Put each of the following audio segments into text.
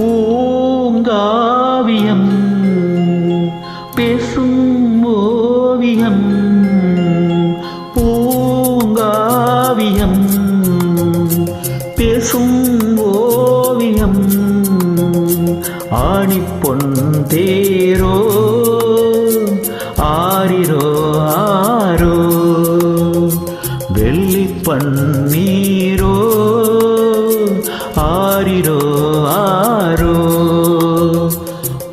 பூங்காவியம் பேசும் ஓவியம். பூங்காவியம் பேசும் ஓவியம். ஆணிப்பொன் தேரோ ஆரிரோ ஆரோ. வெள்ளிப்பன் நீர்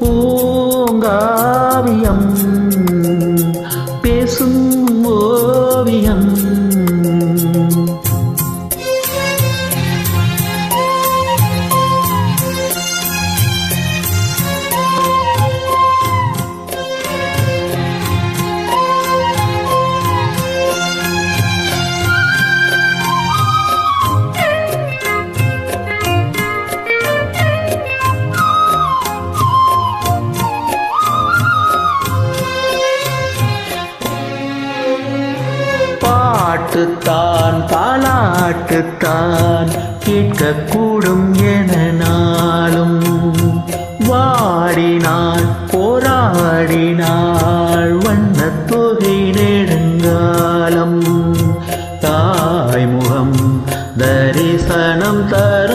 பூங்காவியம். பாட்டுத்தான் தாலாட்டுத்தான் கேட்கக்கூடும் என நாளும். வாடினாள் போராடினாள் வண்ணத்தொகை நெடுங்காலம். தாய்முகம் தரிசனம் தரும்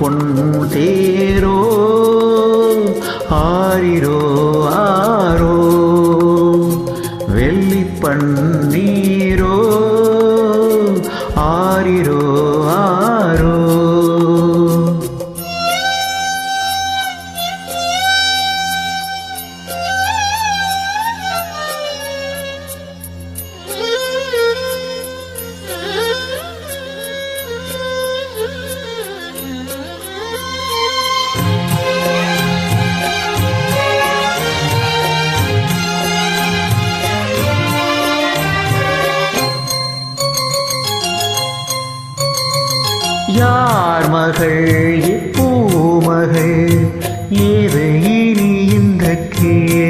பொன் தேரோ ஆரிரோ யார் மகள்? எப்பூ மகள்? ஏது இனி இந்த கே